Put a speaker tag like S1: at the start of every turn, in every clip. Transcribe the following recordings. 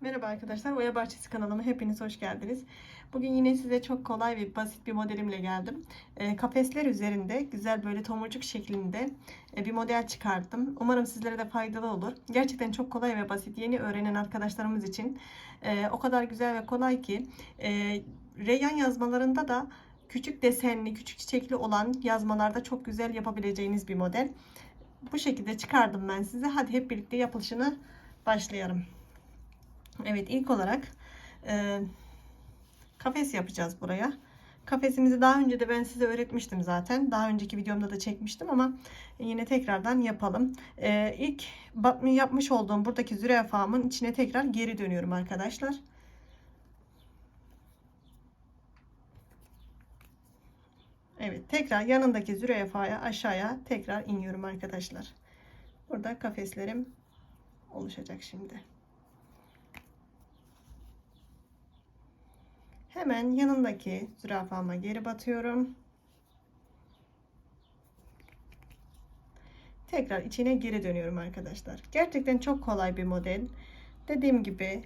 S1: Merhaba arkadaşlar, Oya Bahçesi kanalıma hepiniz hoş geldiniz. Bugün yine size çok kolay ve basit bir modelimle geldim. E, kafesler üzerinde güzel böyle tomurcuk şeklinde e, bir model çıkarttım. Umarım sizlere de faydalı olur. Gerçekten çok kolay ve basit. Yeni öğrenen arkadaşlarımız için e, o kadar güzel ve kolay ki e, reyyan yazmalarında da küçük desenli, küçük çiçekli olan yazmalarda çok güzel yapabileceğiniz bir model. Bu şekilde çıkardım ben size. Hadi hep birlikte yapılışını başlayalım. Evet ilk olarak e, kafes yapacağız buraya. Kafesimizi daha önce de ben size öğretmiştim zaten. Daha önceki videomda da çekmiştim ama yine tekrardan yapalım. E, ilk yapmış olduğum buradaki zürafamın içine tekrar geri dönüyorum arkadaşlar. Evet tekrar yanındaki zürafaya aşağıya tekrar iniyorum arkadaşlar. Burada kafeslerim oluşacak şimdi. Hemen yanındaki zürafama geri batıyorum. Tekrar içine geri dönüyorum arkadaşlar. Gerçekten çok kolay bir model. Dediğim gibi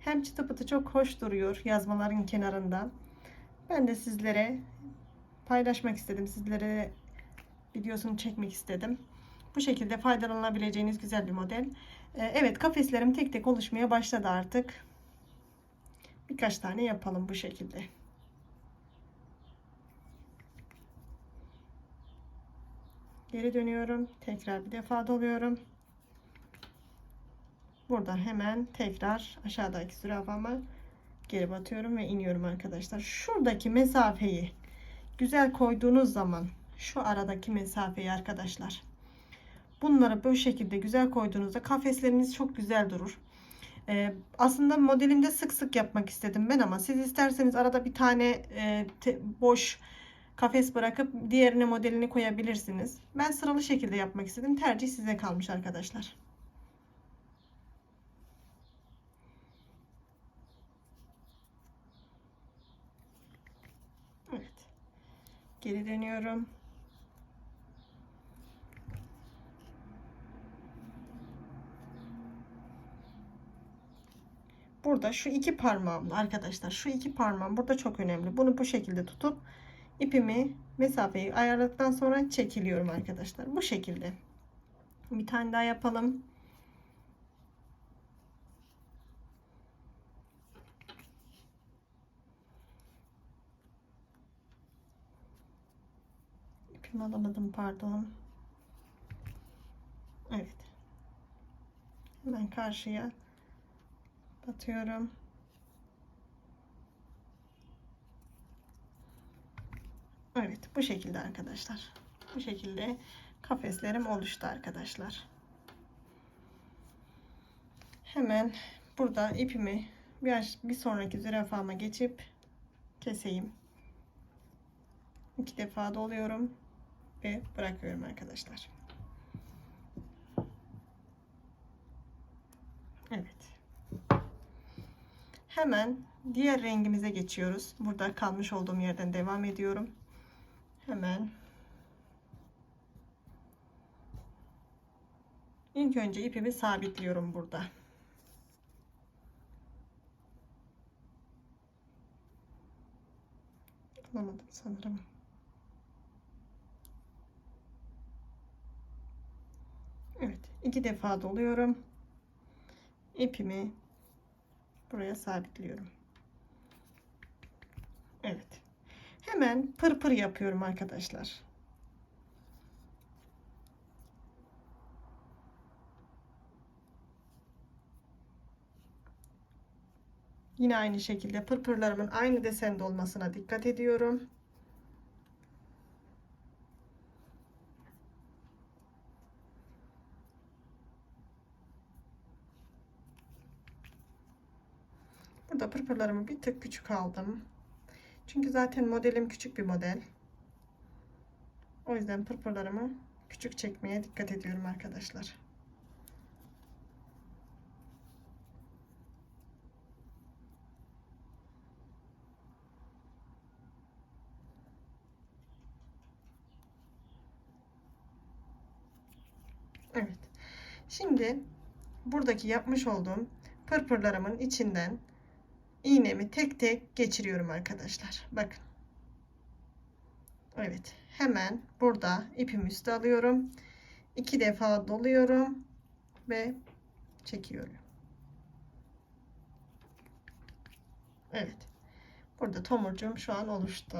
S1: hem çıtı pıtı çok hoş duruyor yazmaların kenarında. Ben de sizlere paylaşmak istedim. Sizlere videosunu çekmek istedim. Bu şekilde faydalanabileceğiniz güzel bir model. Ee, Evet kafeslerim tek tek oluşmaya başladı artık. Birkaç tane yapalım bu şekilde. Geri dönüyorum. Tekrar bir defa doluyorum. Buradan hemen tekrar aşağıdaki zürafama geri batıyorum ve iniyorum arkadaşlar. Şuradaki mesafeyi güzel koyduğunuz zaman şu aradaki mesafeyi arkadaşlar. Bunları bu şekilde güzel koyduğunuzda kafesleriniz çok güzel durur. Ee, aslında modelimde sık sık yapmak istedim ben ama siz isterseniz arada bir tane e, te, boş kafes bırakıp diğerine modelini koyabilirsiniz. Ben sıralı şekilde yapmak istedim. Tercih size kalmış arkadaşlar. Geri dönüyorum. Burada şu iki parmağım arkadaşlar şu iki parmağım burada çok önemli. Bunu bu şekilde tutup ipimi mesafeyi ayarladıktan sonra çekiliyorum arkadaşlar. Bu şekilde. Bir tane daha yapalım. İpimi alamadım pardon. Evet. Hemen karşıya batıyorum. Evet bu şekilde arkadaşlar. Bu şekilde kafeslerim oluştu arkadaşlar. Hemen burada ipimi bir, bir sonraki zürafama geçip keseyim. İki defa doluyorum ve bırakıyorum arkadaşlar. Evet. Hemen diğer rengimize geçiyoruz. Burada kalmış olduğum yerden devam ediyorum. Hemen ilk önce ipimi sabitliyorum burada. Alamadım sanırım. Evet, iki defa doluyorum. İpimi buraya sabitliyorum. Evet. Hemen pırpır yapıyorum arkadaşlar. Yine aynı şekilde pırpırlarımın aynı desende olmasına dikkat ediyorum. Burada pırpırlarımı bir tık küçük aldım. Çünkü zaten modelim küçük bir model. O yüzden pırpırlarımı küçük çekmeye dikkat ediyorum arkadaşlar. Evet. Şimdi buradaki yapmış olduğum pırpırlarımın içinden iğnemi tek tek geçiriyorum arkadaşlar. Bakın. Evet. Hemen burada ipimi üste alıyorum. iki defa doluyorum ve çekiyorum. Evet. Burada tomurcuğum şu an oluştu.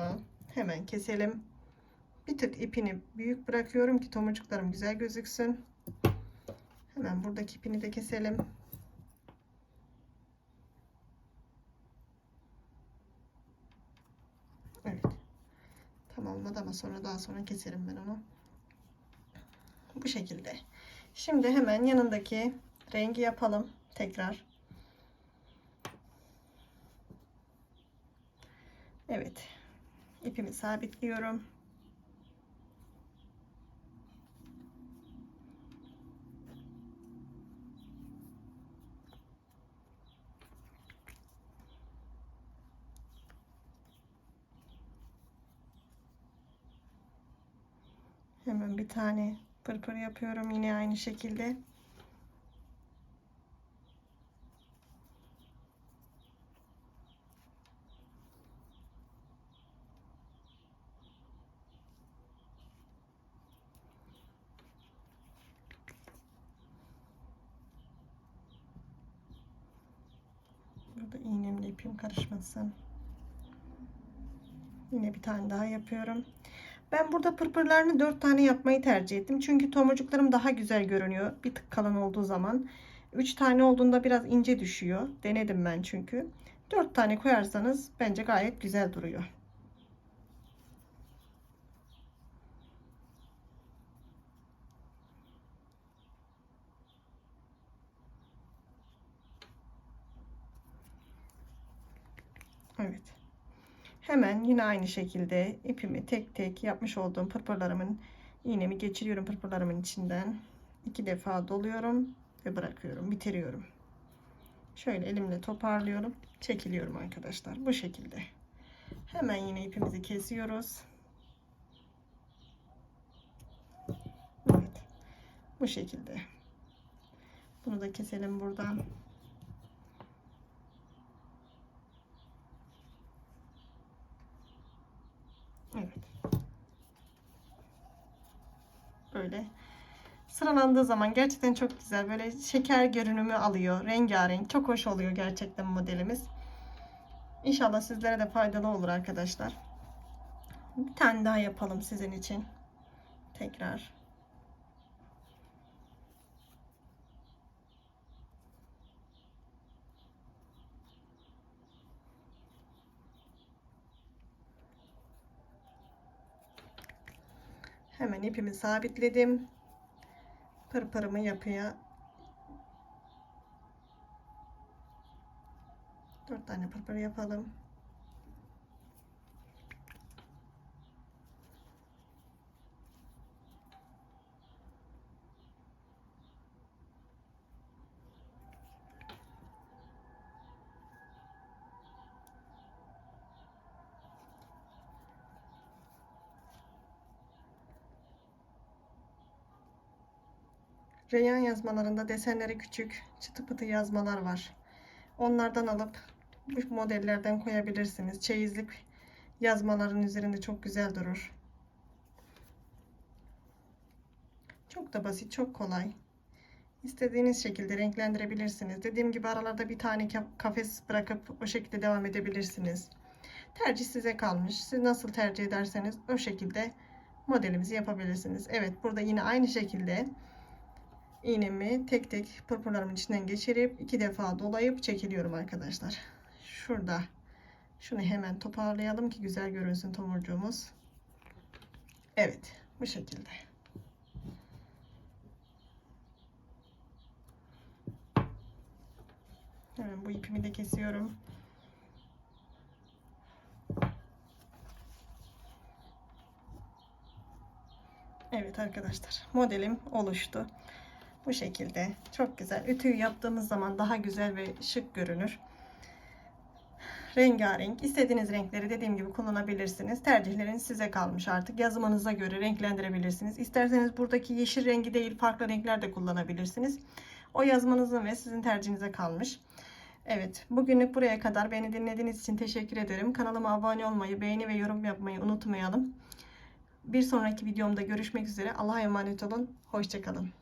S1: Hemen keselim. Bir tık ipini büyük bırakıyorum ki tomurcuklarım güzel gözüksün. Hemen buradaki ipini de keselim. Evet. Tam olmadı ama sonra daha sonra keserim ben onu. Bu şekilde. Şimdi hemen yanındaki rengi yapalım. Tekrar. Evet. İpimi sabitliyorum. Hemen bir tane pırpır yapıyorum yine aynı şekilde. Burada iğnemle ipim karışmasın. Yine bir tane daha yapıyorum. Ben burada pırpırlarını 4 tane yapmayı tercih ettim. Çünkü tomurcuklarım daha güzel görünüyor. Bir tık kalın olduğu zaman. 3 tane olduğunda biraz ince düşüyor. Denedim ben çünkü. 4 tane koyarsanız bence gayet güzel duruyor. Evet. Hemen yine aynı şekilde ipimi tek tek yapmış olduğum pırpırlarımın iğnemi geçiriyorum pırpırlarımın içinden. iki defa doluyorum ve bırakıyorum. Bitiriyorum. Şöyle elimle toparlıyorum. Çekiliyorum arkadaşlar. Bu şekilde. Hemen yine ipimizi kesiyoruz. Evet. Bu şekilde. Bunu da keselim buradan. Evet. Böyle sıralandığı zaman gerçekten çok güzel. Böyle şeker görünümü alıyor. Rengarenk. Çok hoş oluyor gerçekten modelimiz. İnşallah sizlere de faydalı olur arkadaşlar. Bir tane daha yapalım sizin için. Tekrar. Hemen ipimi sabitledim. Pırpırımı yapıya dört tane pırpır yapalım. Reyan yazmalarında desenleri küçük, çıtı pıtı yazmalar var. Onlardan alıp bu modellerden koyabilirsiniz. Çeyizlik yazmaların üzerinde çok güzel durur. Çok da basit, çok kolay. İstediğiniz şekilde renklendirebilirsiniz. Dediğim gibi aralarda bir tane kafes bırakıp o şekilde devam edebilirsiniz. Tercih size kalmış. Siz nasıl tercih ederseniz o şekilde modelimizi yapabilirsiniz. Evet burada yine aynı şekilde iğnemi tek tek pırpırlarımın içinden geçirip iki defa dolayıp çekiliyorum arkadaşlar. Şurada şunu hemen toparlayalım ki güzel görünsün tomurcuğumuz. Evet bu şekilde. Hemen bu ipimi de kesiyorum. Evet arkadaşlar modelim oluştu. Bu şekilde çok güzel. Ütüyü yaptığımız zaman daha güzel ve şık görünür. Rengarenk. istediğiniz renkleri dediğim gibi kullanabilirsiniz. Tercihleriniz size kalmış artık. Yazımınıza göre renklendirebilirsiniz. İsterseniz buradaki yeşil rengi değil farklı renkler de kullanabilirsiniz. O yazmanızın ve sizin tercihinize kalmış. Evet, bugünlük buraya kadar beni dinlediğiniz için teşekkür ederim. Kanalıma abone olmayı, beğeni ve yorum yapmayı unutmayalım. Bir sonraki videomda görüşmek üzere. Allah'a emanet olun. Hoşçakalın.